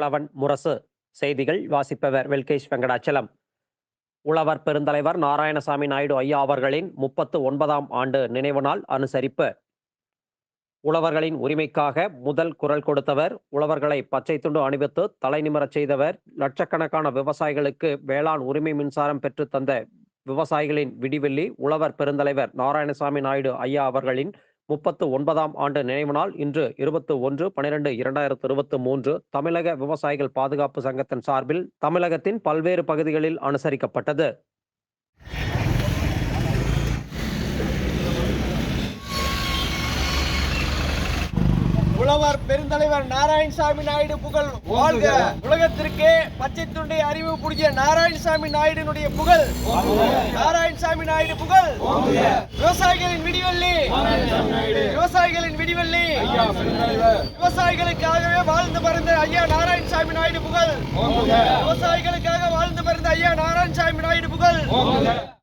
உழவன் முரசு. செய்திகள் வாசிப்பவர் வெல்கேஷ் வெங்கடாச்சலம். உழவர் பெருந்தலைவர் நாராயணசாமி நாயுடு ஐயா அவர்களின் முப்பத்து ஒன்பதாம் ஆண்டு நினைவு நாள் அனுசரிப்பு. உழவர்களின் உரிமைக்காக முதல் குரல் கொடுத்தவர் உழவர்களை பச்சை துண்டு அணிவித்து தலை நிமிரச் செய்தவர் லட்சக்கணக்கான விவசாயிகளுக்கு வேளாண் உரிமை மின்சாரம் பெற்று தந்த விவசாயிகளின் விடிவெள்ளி உழவர் பெருந்தலைவர் நாராயணசாமி நாயுடு ஐயா அவர்களின் முப்பத்து ஒன்பதாம் ஆண்டு நினைவு நாள். இன்று இருபத்து ஒன்று பனிரெண்டு இரண்டாயிரத்து இருபத்து மூன்று தமிழக விவசாயிகள் பாதுகாப்பு சங்கத்தின் சார்பில் தமிழகத்தின் பல்வேறு பகுதிகளில் அனுசரிக்கப்பட்டது. உழவர் பெருந்தலைவர் நாராயணசாமி நாயுடு புகழ். வாழ்க. உலகத்திற்கே பச்சை துண்டை அறிவு புடிய நாராயணசாமி நாயுடுனுடைய புகழ். நாராயணசாமி நாயுடு புகழ். விவசாயிகளின் விடிவெள்ளி. விவசாயிகளின் விடிவெள்ளி. விவசாயிகளுக்காகவே வாழ்ந்து மறைந்த ஐயா நாராயணசாமி நாயுடு புகழ். விவசாயிகளுக்காக வாழ்ந்து மறைந்த ஐயா நாராயணசாமி நாயுடு புகழ்.